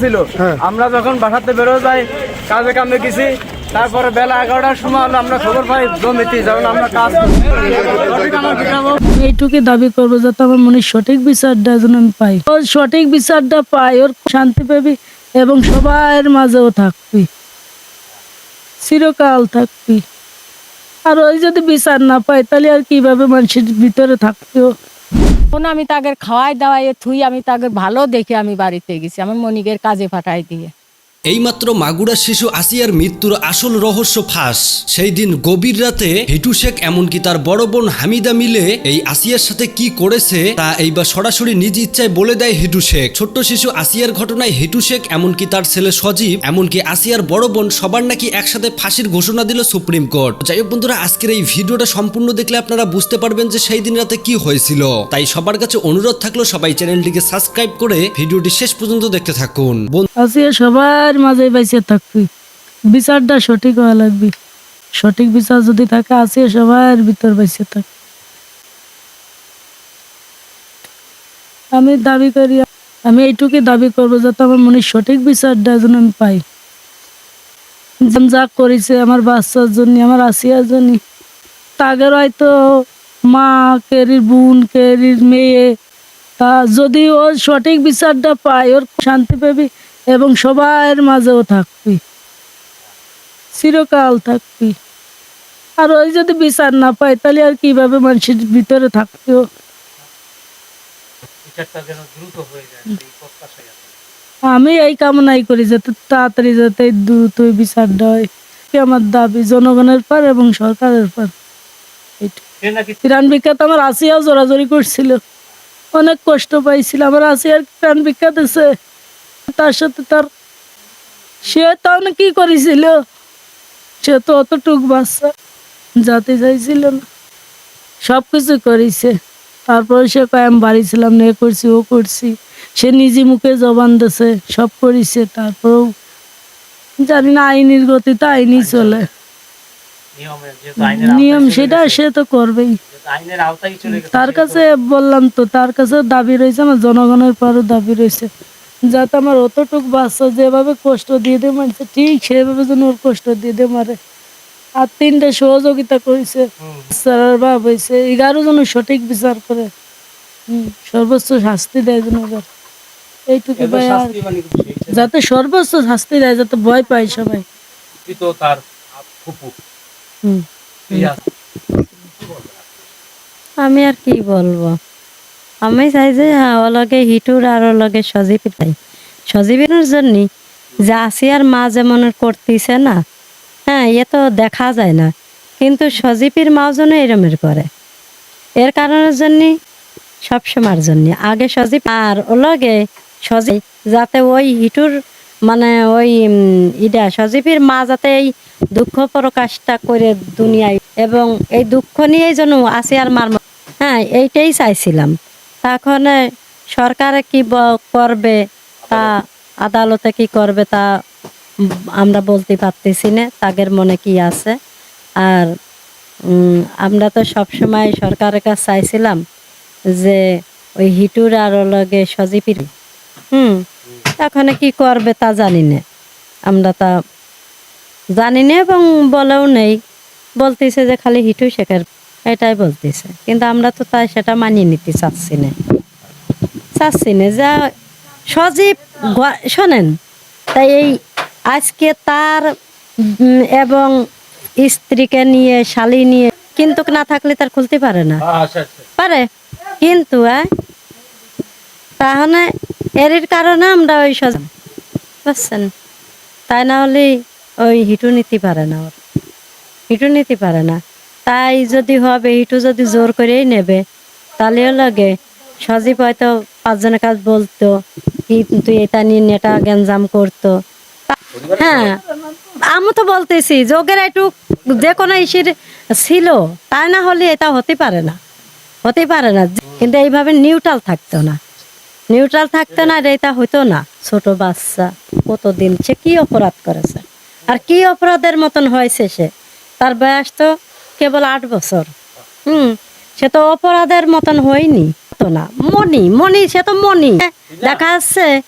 ছিল। হ্যাঁ। আমরা যখন বাসাতে বেরো যাই কাজে কামে গেছি তারপরে বেলা এগারোটার সময় হলো আমরা খবর পাই জমিতে যখন আমরা কাজ সঠিক এইটুকু দাবি করব যাতে আমার মনে সঠিক বিচারটা যেন আমি পাই। ও সঠিক বিচারটা পাই ওর শান্তি পাবি এবং সবার মাঝেও থাকবি। চিরকাল থাকবি। আর ওই যদি বিচার না পাই তাহলে আর কীভাবে মানুষের ভিতরে থাকবে এখন আমি তাকে খাওয়াই দাওয়াই থুই আমি তাকে ভালো দেখে আমি বাড়িতে গেছি। আমার মনিকের কাজে পাঠাই দিয়ে। এইমাত্র মাগুরা শিশু আসিয়ার মৃত্যুর আসল রহস্য ফাঁস। সেই দিন গভীর রাতে হিটু শেখ এমনকি তার বড় বোন হামিদা মিলে এই আসিয়ার সাথে কি করেছে তা এইবার সরাসরি নিজ ইচ্ছায় বলে দেয় হিটু শেখ। ছোট্ট শিশু আসিয়ার ঘটনায় হিটু শেখ এমনকি তার ছেলে সজীব এমনকি আসিয়ার বড় বোন সবার নাকি একসাথে ফাঁসির ঘোষণা দিল সুপ্রিম কোর্ট। যাই হোক বন্ধুরা, আজকের এই ভিডিওটা সম্পূর্ণ দেখলে আপনারা বুঝতে পারবেন যে সেই দিন রাতে কি হয়েছিল। তাই সবার কাছে অনুরোধ থাকল সবাই চ্যানেলটিকে সাবস্ক্রাইব করে ভিডিওটি শেষ পর্যন্ত দেখতে থাকুন। আসিয়া সবার মাঝে বাইসে থাকবি। বিচারটা সঠিক হওয়া লাগবে। সঠিক বিচার যদি থাকে, আসিয়া সবার ভিতর বাইসে থাক। আমি দাবি করি, আমি এইটুকু দাবি করব যাতে আমার মনে সঠিক বিচারটা যেন আমি পাই। যা করেছে আমার বাচ্চার জন্য, আমার আসিয়ার জন্য। তাগের হয়তো মা, কেরির বোন, কেরির মেয়ে, তা যদি ও সঠিক বিচারটা পায়, ওর শান্তি পাবি। এবং সবার মাঝেও থাকবি। চিরকাল থাকবি। আর ওই যদি বিচার না পায় তাহলে আর কীভাবে মানুষের ভিতরে থাকবে আমি এই কামনাই করি যাতে তাড়াতাড়ি যাতে দ্রুত ওই বিচারটা হয়। আমার দাবি জনগণের পর এবং সরকারের পর। প্রাণ বিখ্যাত আমার আসিয়াও জোরাজোরি করছিল। অনেক কষ্ট পাইছিল। আমার আসিয়ার প্রাণ বিখ্যাত আছে তার সাথে তার সে তখন কি করেছিল? সে তো অতটুক বাচ্চা যাতে চাইছিল না। সব কিছু করেছে। তারপরে সে কয় আমি বাড়ি ছিলাম না এ করছি ও করছি। সে নিজে মুখে জবান দিছে সব করেছে। তারপরেও জানি না আইনের গতিতে আইনই চলে। নিয়ম সেটা সে তো করবেই। তার কাছে বললাম তো তার কাছে দাবি রয়েছে আমার জনগণের পরও দাবি রয়েছে। যাতে আমার অতটুক বাচ্চা যেভাবে কষ্ট দিয়ে দে মানছে ঠিক সেভাবে যেন ওর কষ্ট দিয়ে দে মারে। আর তিনটা সহযোগিতা করেছে স্যার বাপ হয়েছে এগারো জন সঠিক বিচার করে। হুম, সর্বোচ্চ শাস্তি দেয় যেন এবার এইটুকু ভাই আর যাতে সর্বোচ্চ শাস্তি দেয় যাতে ভয় পায় সবাই। হুম। আমি আর কি বলব? আমি চাই যে হ্যাঁ ও লগে হিটুর আর ও লগে সজীব তাই। সজীবের জন্য যে আসিয়ার মা যেমন করতেছে না হ্যাঁ এ তো দেখা যায় না। কিন্তু সজীবের মাও যেন এরমের করে। এর কারণের জন্য সবসময়ের জন্য আগে সজীব আর ও লগে সজীব যাতে ওই হিটুর মানে ওই ইডা, সজীবের মা যাতে এই দুঃখ প্রকাশটা করে দুনিয়ায় এবং এই দুঃখ নিয়েই যেন আসিয়ার মার হ্যাঁ এইটাই চাইছিলাম। তখন সরকারে কি করবে? তা আদালতে কি করবে তা আমরা বলতে পারতেছি না তাদের মনে কি আছে? আর আমরা তো সবসময় সরকারের কাছে চাইছিলাম যে ওই হিটুর আর লগে সজীপির হুম, এখন কি করবে তা জানি না। আমরা তা জানি না এবং বলেও নেই। বলতেছে যে খালি হিটু শেখার এটাই বলতেছে। কিন্তু আমরা তো তাই সেটা মানিয়ে নিতে চাচ্ছি না। চাচ্ছি না যা সজীব শোনেন তাই এই আজকে তার এবং স্ত্রীকে নিয়ে শালি নিয়ে কিন্তু না থাকলে তার খুলতে পারে না। পারে কিন্তু তাহলে এর কারণে আমরা ওই সজা বুঝছেন? তাই না হলে ওই হিটু নিতে পারে না ওর। হিটু নিতে পারে না। তাই যদি হবে হিটু যদি জোর করেই নেবে, তাহলেও লাগে। সজীব হয়তো পাঁচজনের কাজ বলতো কিন্তু এটা নিয়ে নেটা গ্যাঞ্জাম করতো। হ্যাঁ আমি তো বলতেছি যোগের একটু যে কোনো ইসির ছিল, তাই না হলে এটা হতে পারে না। হতে পারে না, কিন্তু এইভাবে নিউট্রাল থাকতো না। নিউট্রাল থাকতো না এটা হতো না, ছোট বাচ্চা, কতদিন সে কি অপরাধ করেছে? আর কি অপরাধের মতন হয়েছে সে? তার বয়স তো কেবল আট বছর। হুম, সে তো অপরাধের মতন হয়নি। তো না, মনি মনি, সে তো মনি। দেখা যাচ্ছে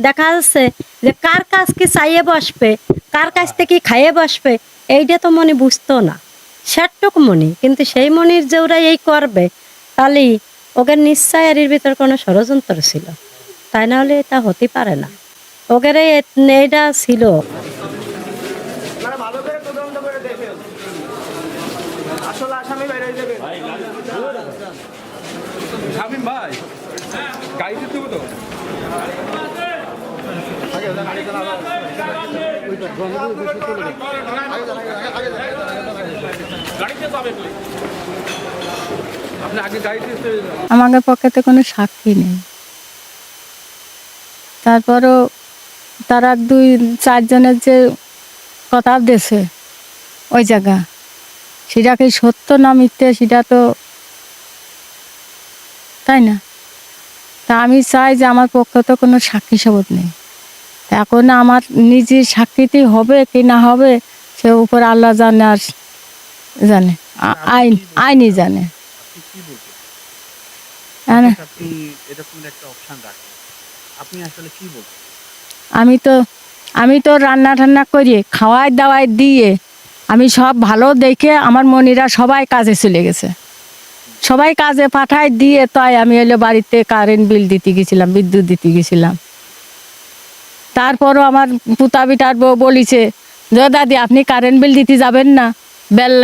দেখা যাচ্ছে যে কার কাছ কি চাইয়ে বসবে, কার কাছ থেকে খাইয়ে বসবে, এইটা তো মনে বুঝতো না। সেটুক মনি, কিন্তু সেই মনির যে ওরা এই করবে, তাহলে ওকে নিশ্চয় এর ভিতর কোনো ষড়যন্ত্র ছিল। তাই না হলে এটা হতে পারে না। এই- এইটা ছিল আপনারা ভালো করে তদন্ত করে দেখেন আসলে আসামি বাইরে যাবে শামিম ভাই তো। আমাদের পক্ষে তো কোনো সাক্ষী নেই। তারপরও তারা দুই, চারজনের যে কথা দেশে, ওই জায়গা। সেটা কি সত্য না মিথ্যে সেটা তো তাই না? তা আমি চাই যে আমার পক্ষে তো কোনো সাক্ষী শপথ নেই। এখন আমার নিজের সাক্ষীতেই হবে কি না হবে সে উপর আল্লাহ জানে আর জানে। আইন আইনই জানে। হ্যাঁ আমি তো আমি তো রান্না টান্না করি খাওয়াই দাওয়াই দিয়ে আমি সব ভালো দেখে আমার মনিরা সবাই কাজে চলে গেছে। সবাই কাজে পাঠাই দিয়ে তাই আমি এলো বাড়িতে কারেন্ট বিল দিতে গেছিলাম, বিদ্যুৎ দিতে গেছিলাম। তারপরও আমার পুতা বিটার বউ বলিছে যে দাদি, আপনি কারেন্ট বিল দিতে যাবেন না। বেল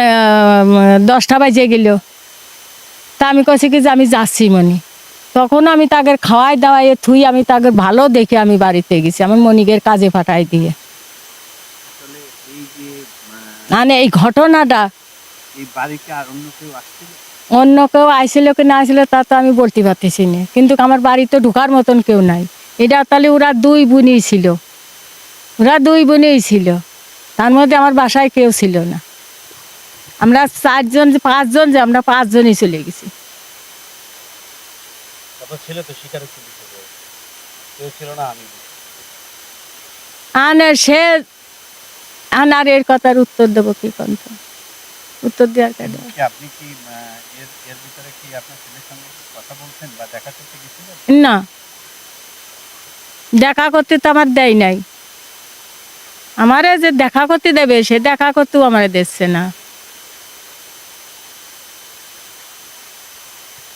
দশটা বাজে গেল। তা আমি কছি কি যে আমি যাচ্ছি মনি। তখন আমি তাকে খাওয়াই দাওয়াই থুই আমি তাকে ভালো দেখে আমি বাড়িতে গেছি, আমার মনিকের কাজে পাঠাই দিয়ে। মানে এই ঘটনাটা এই বাড়িতে আর অন্য কেউ আসছিল? অন্য কেউ আইছিল কি না আসছিল তা তো আমি বলতে পারতেছি না। কিন্তু আমার বাড়িতে ঢুকার মতন কেউ নাই। এটা তাহলে ওরা দুই বোনই ছিল। ওরা দুই বোনই ছিল। তার মধ্যে আমার বাসায় কেউ ছিল না। আমরা চারজন পাঁচজন যে আমরা পাঁচজনই চলে গেছি। তারপর ছেলে তো স্বীকারোক্তি দিতে হবে কেউ ছিল না আমি। আনার এর কথার উত্তর দেবো কি কন্ত উত্তর দেওয়ার কেন কি আপনি কি এর এর ভিতরে কি আপনার ছেলের সঙ্গে কথা বলছেন বা দেখা করতে গেছিলেন? না। দেখা করতে তো আমার দেয় নাই। আমারে যে দেখা করতে দেবে সে দেখা করতেও আমারে দিচ্ছে না।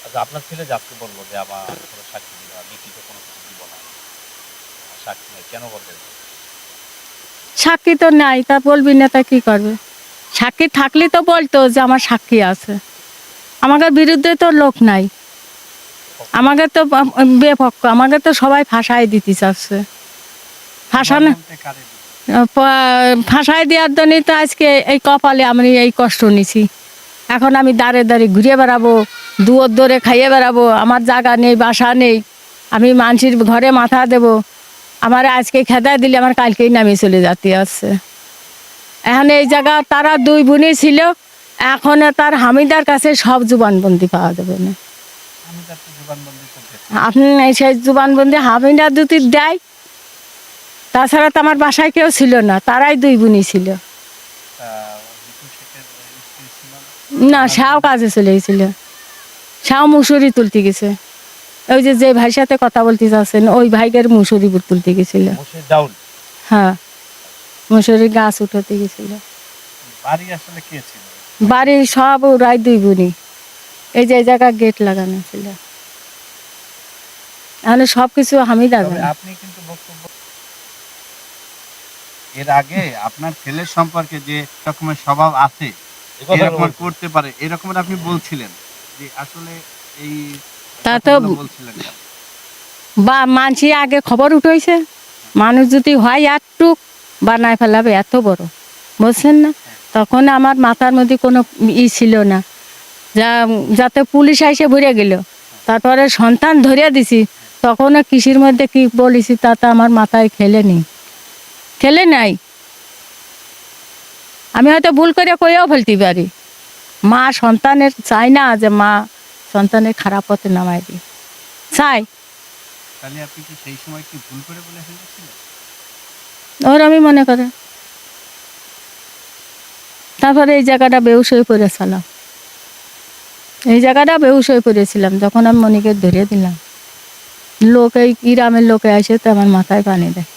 আচ্ছা আপনার ছেলে যাকে বলল যে আমার কোনো সাক্ষী দিল আমি কিন্তু কোনো কিছু দিব না। সাক্ষী কেন বলবেন? সাক্ষী তো নাই, তা বলবি না তা কি করবে? সাক্ষী থাকলে তো বলতো যে আমার সাক্ষী আছে। আমাদের বিরুদ্ধে তো লোক নাই। আমাকে তো বেপক্ষ আমাকে তো সবাই ফাঁসাই দিতে চাচ্ছে। ফাঁসানো ফাঁসাই দেওয়ার জন্যই তো আজকে এই কপালে আমি এই কষ্ট নিছি। এখন আমি দাঁড়ে দাঁড়িয়ে ঘুরে বেড়াবো দুয়ার দরে খাইয়ে বেড়াবো, আমার জায়গা নেই, বাসা নেই। আমি মানুষের ঘরে মাথা দেব আমার আজকে খেদায় দিলে আমার কালকেই নামিয়ে চলে যেতে আসছে এখন এই জায়গা তারা দুই বোনই ছিল এখন তার হামিদার কাছে সব জুবানবন্দি পাওয়া যাবে না। আপনি সেই জুবানবন্দি হামিদা দুটি দেয় তাছাড়া তো আমার বাসায় কেউ ছিল না তারাই দুই বোনই ছিল। না? শাও কাজে চলে গেছিল। শাও মুসুরি তুলতে গেছে। ওই যে যে ভাইয়ের সাথে কথা বলতে চাচ্ছেন ওই ভাইকের মুসুরি তুলতে গেছিল। হ্যাঁ মুসুরি গাছ উঠাতে গেছিল। বাড়ি আসলে কে ছিল? বাড়ির সব ওরাই দুই বোনই। এই যে জায়গা গেট লাগানো ছিল। তাহলে সব কিছু আমি লাগানো আপনি কিন্তু বক্তব্য এর আগে আপনার ছেলের সম্পর্কে যে রকমের স্বভাব আছে এরকম করতে পারে এরকমের আপনি বলছিলেন যে আসলে এই তা তো? বা মানসি আগে খবর উঠেছে? মানুষ যদি হয় একটুক বানায় ফেলাবে এত বড়। বুঝছেন না? তখন আমার মাথার মধ্যে কোনো ই ছিল না। যা যাতে পুলিশ এসে ভরে গেল। তারপরে সন্তান ধরে দিছি। তখনও কৃষির মধ্যে কি বলেছি তা তো আমার মাথায় খেলে নেই। খেলে নাই। আমি হয়তো ভুল করে কইও ফেলতে পারি। মা সন্তানের চাই না যে মা সন্তানের খারাপ পথে নামায় দিই। চাই তাহলে আপনি কি সেই সময় কি ভুল করে বলে ফেলেছিলেন? ওর আমি মনে করে। তারপরে এই জায়গাটা বেউস হয়ে পড়েছিলাম। এই জায়গাটা বেউস হয়ে পড়েছিলাম যখন আমি মনিকে ধরে দিলাম। লোকে গ্রামের লোকে আসে তো আমার মাথায় পানি দেয়।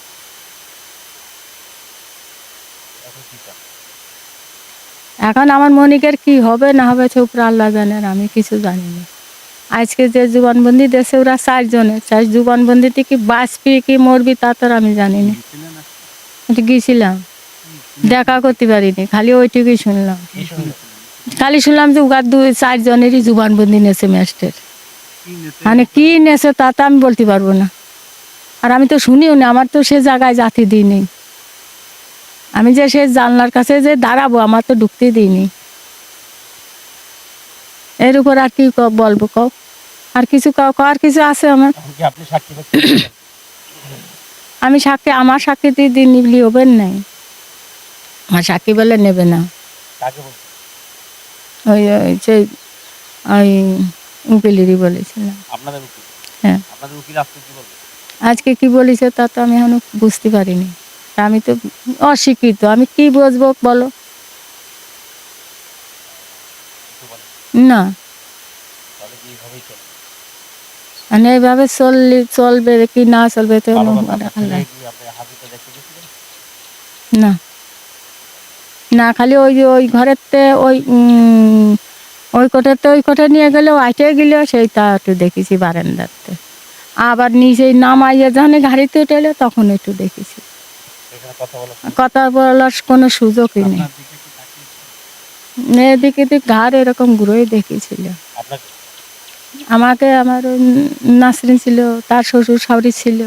এখন আমার মনিকের কি হবে না হবে সে উপরে আল্লাহ জানেন আমি কিছু জানি না। আজকে যে জুবানবন্দি দেশে ওরা চারজনে চার জুবানবন্দিতে কি বাঁচবি কি মরবি তা তো আমি জানি না। গিয়েছিলাম। দেখা করতে পারিনি খালি ওইটুকুই শুনলাম। খালি শুনলাম যে উগার দুই চারজনেরই জুবানবন্দি নেছে ম্যাস্টের মানে কি নেছে তা তো আমি বলতে পারব না। আর আমি তো শুনিও না আমার তো সে জায়গায় জাতি দিইনি আমি যে সে জানলার কাছে যে দাঁড়াবো আমার তো ঢুকতে দিইনি। এর উপর আর কি বলব কও আর কিছু আর কিছু আছে আমার? আমি সাক্ষী আমার সাক্ষী দিয়ে দিন নিবলি হবেন নাই। আমার সাক্ষী বলে নেবে না। ওই যে ওই উকিলেরই বলেছিলাম। হ্যাঁ। আজকে কি বলেছে তা তো আমি এখনও বুঝতে পারিনি। আমি তো অশিক্ষিত আমি কি বুঝব বলো? না। মানে এইভাবে চললে চলবে কি না চলবে তো না। না। খালি ওই ওই ঘরেতে ওই উম, ওই কোঠাতে ওই কোঠা নিয়ে গেলে আইটে গেলে সেইটা একটু দেখেছি বারান্দাতে। আবার নিচে নামাইয়ে যখন গাড়িতে উঠে এলো তখন একটু দেখেছি। কথা বলার কোনো সুযোগই নেই। এদিকে দিক ঘাড় এরকম ঘুরেই দেখেছিল। আমাকে আমার নাসরিন ছিল তার শ্বশুর শাশুড়ি ছিল।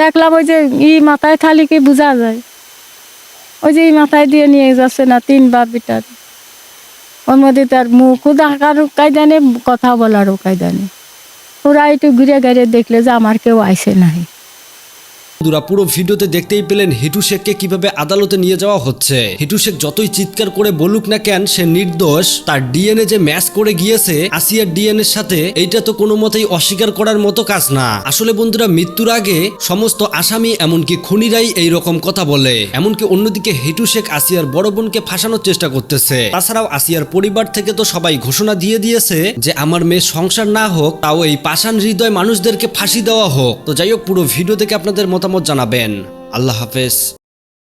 দেখলাম ওই যে ই মাথায় থালি কি বোঝা যায়? ওই যে এই মাথায় দিয়ে নিয়ে যাচ্ছে না তিন বাপ বিটার। ওর মধ্যে তার মুখও দেখার কায়দা নেই কথা বলারও কায়দা নেই। ওরা একটু ঘুরে ঘুরে দেখলে যে আমার কেউ আইসে নাই। বন্ধুরা, পুরো ভিডিওতে দেখতেই পেলেন হিটু শেখকে কীভাবে আদালতে নিয়ে যাওয়া হচ্ছে। হিটু শেখ যতই চিৎকার করে বলুক না কেন, সে নির্দোষ। তার ডিএনএ যে ম্যাচ করে গিয়েছে, আসিয়ার ডিএনএ সাথে, এইটা তো কোনো মতেই অস্বীকার করার মতো কাজ না। আসলে বন্ধুরা, মৃত্যুর আগে সমস্ত আসামি, এমনকি খুনিরাই এই রকম কথা বলে। এমনকি অন্যদিকে হিটু শেখ আসিয়ার বড় বোনকে ফাঁসানোর চেষ্টা করতেছে। তাছাড়াও আসিয়ার পরিবার থেকে তো সবাই ঘোষণা দিয়ে দিয়েছে যে, আমার মেয়ে সংসার না হোক, তাও এই পাষাণ হৃদয় মানুষদেরকে ফাঁসি দেওয়া হোক। তো যাই হোক, পুরো ভিডিও থেকে আপনাদের মতামত জানাবেন। আল্লাহ হাফেজ।